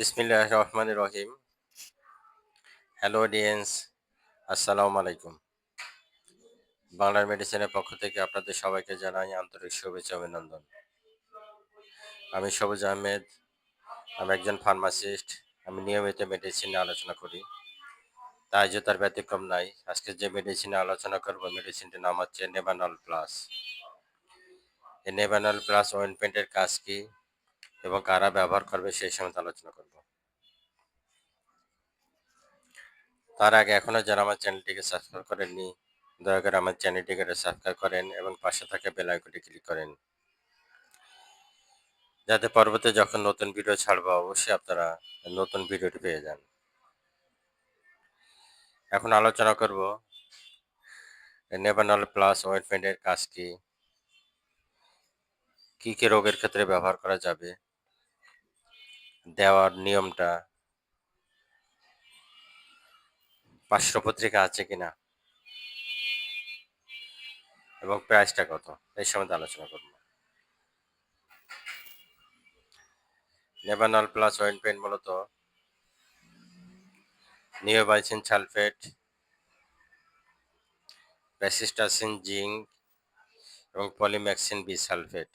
বিসমিল্লাহ রহমান রহিম hello audience আসসালামু আলাইকুম বাংলার মেডিসিনের পক্ষ থেকে আপনাদের সবাইকে জানাই আন্তরিক শুভেচ্ছা অভিনন্দন। আমি সবুজ আহমেদ, আমি একজন ফার্মাসিস্ট, আমি নিয়মিত মেডিসিন আলোচনা করি। তাই যে তার ব্যতিক্রম নাই। আজকে যে মেডিসিনে আলোচনা করব মেডিসিনটির নাম হচ্ছে নেবানল প্লাস এই নেবানল প্লাস অয়েনমেন্টের কাজ কি? এবং কারা ব্যবহার করবে সেই সময় আলোচনা করব। তার আগে এখনও যারা আমার চ্যানেলটিকে সাবস্ক্রাইব করেননি, দয়া করে আমার চ্যানেলটিকে সাবস্ক্রাইব করেন এবং পাশে থাকা বেল আইকনটি ক্লিক করেন। যাতে পরবর্তী যখন নতুন ভিডিও ছাড়বো, অবশ্যই আপনারা নতুন ভিডিওটি পেয়ে যান। এখন আলোচনা করব নেভানল প্লাস অয়েন্টমেন্টের কাজ কি? কী কী রোগের ক্ষেত্রে ব্যবহার করা যাবে? দেওয়ার নিয়মটা পার্শ্ব পত্রিকা আছে কিনা? এবং প্রাইসটা কত? এই সম্বন্ধে আলোচনা করব। নেবানল প্লাস অয়েন্টমেন্ট মূলত নিওবাইসিন সালফেট প্যাসিস্টাসিন জিঙ্ক এবং পলিম্যাক্সিন বি সালফেট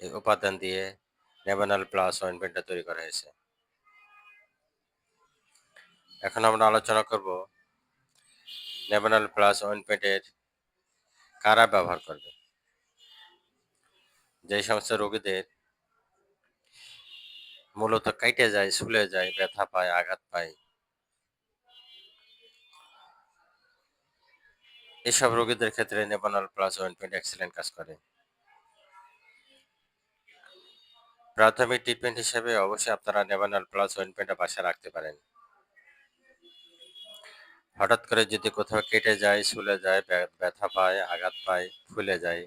এই উপাদান দিয়ে নেবানল প্লাস অয়েন্টমেন্টটা তৈরি করা হয়েছে। এখন আমরা আলোচনা করব নেবানল প্লাস অয়েন্টমেন্টের কারা ব্যবহার করবে। যে সমস্ত রোগীদের মূলত কাইটে যায়, শুলে যায়, ব্যথা পায়, আঘাত পায়, এসব রোগীদের ক্ষেত্রে নেবানল প্লাস অয়েন্টমেন্ট এক্সেলেন্ট কাজ করে। প্রাথমিক ট্রিটমেন্ট হিসেবে অবশ্যই আপনারা নেবানল প্লাস অয়েন্টমেন্টটা বাসায় রাখতে পারেন। হঠাৎ করে যদি কোথাও কেটে যায়, শুলে যায় ব্যথা পায়, আঘাত পায়, ফুলে যায়,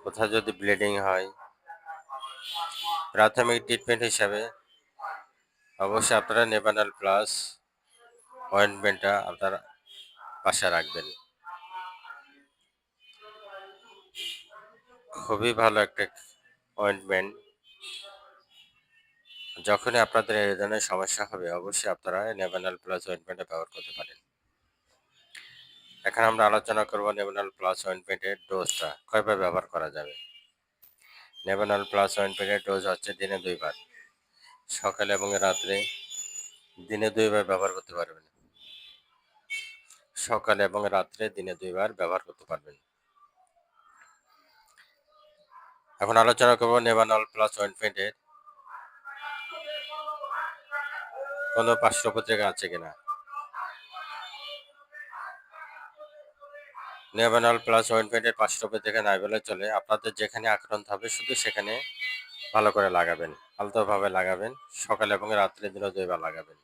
কোথাও যদি ব্লিডিং হয়, প্রাথমিক ট্রিটমেন্ট হিসাবে অবশ্যই আপনারা নেবানাল প্লাস অয়েন্টমেন্টটা আপনারা পাশে রাখবেন। খুবই ভালো একটা অয়েন্টমেন্ট যখনই আপনাদের এই ধরনের সমস্যা হবে, অবশ্যই আপনারা নেভানাল প্লাস অয়েন্টমেন্টে ব্যবহার করতে পারেন। এখন আমরা আলোচনা করব নেভানাল প্লাস অয়েন্টমেন্টের ডোজটা কয়ভাবে ব্যবহার করা যাবে। নেভানাল প্লাস অয়েন্টমেন্টের ডোজ হচ্ছে দিনে দুইবার। সকালে এবং রাত্রে দিনে দুইবার ব্যবহার করতে পারবেন। সকালে এবং রাত্রে দিনে দুইবার ব্যবহার করতে পারবেন। এখন আলোচনা করব নেভানল প্লাস অয়েন্টমেন্টের কোনো পার্শ্ব পত্রিকা আছে কিনা? নেভানল প্লাস অয়েন্টমেন্টের পার্শ্ব পত্রিকা নাই বলে চলে। আপনাদের যেখানে আক্রান্ত হবে শুধু সেখানে ভালো করে লাগাবেন, আলতোভাবে লাগাবেন, সকালে এবং রাত্রে দিনও দুইবার লাগাবেন।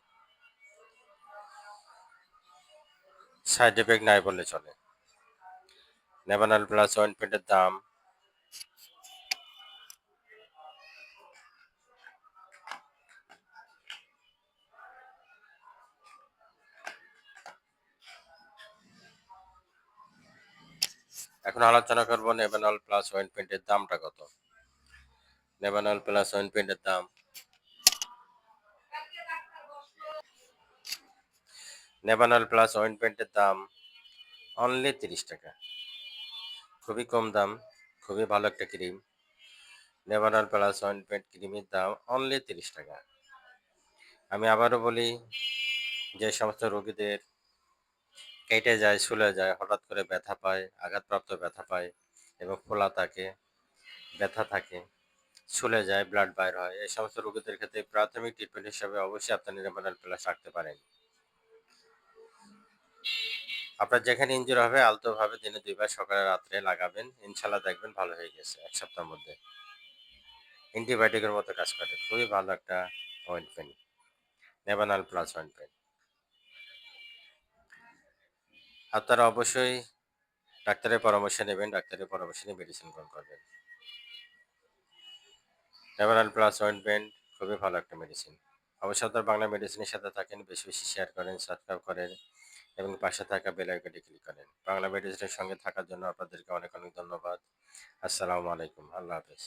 সাইড এফেক্ট নাই বললে চলে। নেভানল প্লাস অয়েন্টমেন্টের দাম এখন আলোচনা করব নেভানল প্লাস অয়েন্টমেন্টের দামটা কত? নেভানল প্লাস অয়েন্টমেন্টের দাম। নেভানল প্লাস অয়েন্টমেন্টের দাম অনলি তিরিশ টাকা। খুবই কম দাম, খুবই ভালো একটা ক্রিম নেভানল প্লাস অয়েন্টমেন্ট ক্রিমের দাম অনলি তিরিশ টাকা। আমি আবারও বলি, যে সমস্ত রোগীদের কেটে যায়, শুলে যায়, হঠাৎ করে ব্যথা পায়, আঘাতপ্রাপ্ত ব্যথা পায় এবং ফোলা থাকে, ব্যথা থাকে, শুলে যায় ব্লাড বাইর হয়। এই সমস্ত রোগীদের ক্ষেত্রে প্রাথমিক ট্রিটমেন্ট হিসাবে অবশ্যই আপনার নিরাময় প্লাস রাখতে পারেন। আপনার যেখানে ইঞ্জুর হবে, আলতোভাবে দিনে দুইবার সকালে রাত্রে লাগাবেন। ইনশাল্লাহ দেখবেন ভালো হয়ে গেছে এক সপ্তাহের মধ্যে। অ্যান্টিবায়োটিকের মতো কাজ করে। খুবই ভালো একটা অয়েন্টমেন্ট নেবানাল প্লাস অয়েন্টমেন্ট আপনারা অবশ্যই ডাক্তারের পরামর্শ নেবেন, ডাক্তারের পরামর্শ নিয়ে মেডিসিন গ্রহণ করবেন। নেভারাল প্লাস অয়েন্টমেন্ট খুবই ভালো একটা মেডিসিন অবশ্যই আপনার বাংলা মেডিসিনের সাথে থাকেন, বেশি বেশি শেয়ার করেন সাবস্ক্রাইব করেন এবং পাশে থাকা বেল আইকনটি ক্লিক করেন। বাংলা মেডিসিনের সঙ্গে থাকার জন্য আপনাদেরকে অনেক অনেক ধন্যবাদ। আসসালামু আলাইকুম। আল্লাহ হাফেজ।